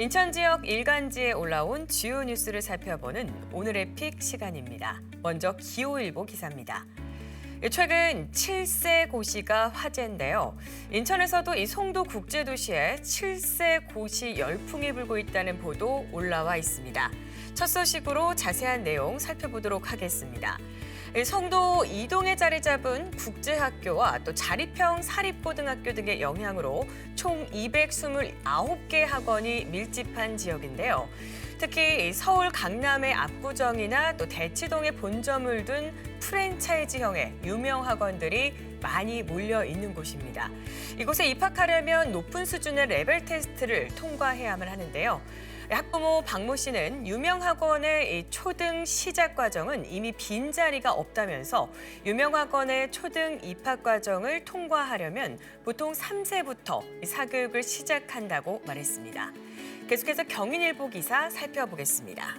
인천 지역 일간지에 올라온 주요 뉴스를 살펴보는 오늘의 픽 시간입니다. 먼저 기호일보 기사입니다. 최근 7세 고시가 화제인데요. 인천에서도 이 송도 국제도시에 7세 고시 열풍이 불고 있다는 보도 올라와 있습니다. 첫 소식으로 자세한 내용 살펴보도록 하겠습니다. 이 성도 이동에 자리 잡은 국제학교와 또 자립형 사립고등학교 등의 영향으로 총 229개 학원이 밀집한 지역인데요. 특히 서울 강남의 압구정이나 또 대치동에 본점을 둔 프랜차이즈형의 유명 학원들이 많이 몰려 있는 곳입니다. 이곳에 입학하려면 높은 수준의 레벨 테스트를 통과해야만 하는데요. 학부모 박모 씨는 유명 학원의 이 초등 시작 과정은 이미 빈 자리가 없다면서 유명 학원의 초등 입학 과정을 통과하려면 보통 3세부터 사교육을 시작한다고 말했습니다. 계속해서 경인일보 기사 살펴보겠습니다.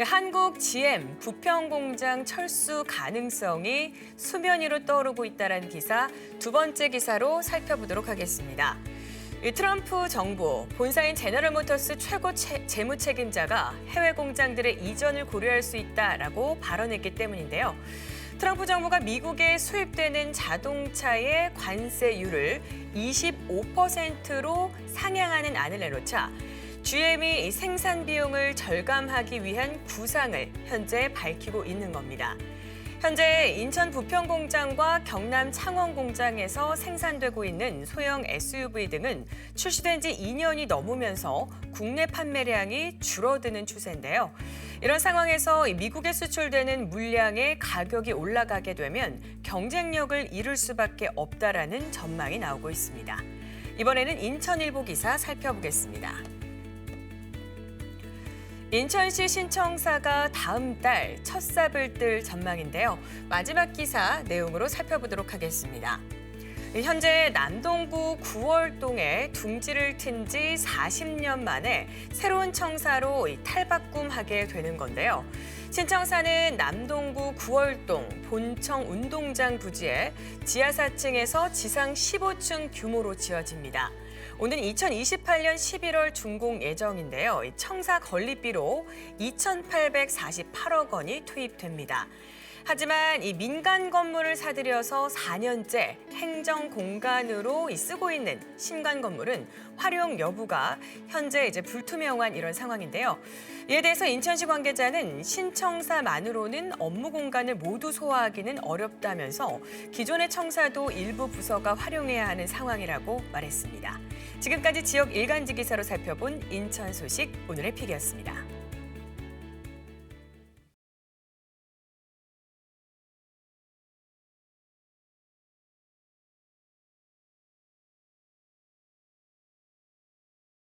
한국 GM 부평공장 철수 가능성이 수면 위로 떠오르고 있다는 기사 두 번째 기사로 살펴보도록 하겠습니다. 이 트럼프 정부 본사인 제너럴모터스 최고 채, 재무 책임자가 해외 공장들의 이전을 고려할 수 있다라고 발언했기 때문인데요. 트럼프 정부가 미국에 수입되는 자동차의 관세율을 25%로 상향하는 안을 내놓자 GM이 생산 비용을 절감하기 위한 구상을 현재 밝히고 있는 겁니다. 현재 인천 부평 공장과 경남 창원 공장에서 생산되고 있는 소형 SUV 등은 출시된 지 2년이 넘으면서 국내 판매량이 줄어드는 추세인데요. 이런 상황에서 미국에 수출되는 물량의 가격이 올라가게 되면 경쟁력을 잃을 수밖에 없다라는 전망이 나오고 있습니다. 이번에는 인천일보 기사 살펴보겠습니다. 인천시 신청사가 다음 달 첫 삽을 뜰 전망인데요. 마지막 기사 내용으로 살펴보도록 하겠습니다. 현재 남동구 구월동에 둥지를 튼 지 40년 만에 새로운 청사로 탈바꿈하게 되는 건데요. 신청사는 남동구 구월동 본청 운동장 부지에 지하 4층에서 지상 15층 규모로 지어집니다. 오는 2028년 11월 준공 예정인데요. 청사 건립비로 2,848억 원이 투입됩니다. 하지만 이 민간 건물을 사들여서 4년째 행정 공간으로 쓰고 있는 신관 건물은 활용 여부가 현재 이제 불투명한 이런 상황인데요. 이에 대해서 인천시 관계자는 신청사만으로는 업무 공간을 모두 소화하기는 어렵다면서 기존의 청사도 일부 부서가 활용해야 하는 상황이라고 말했습니다. 지금까지 지역 일간지 기사로 살펴본 인천 소식 오늘의 픽이었습니다.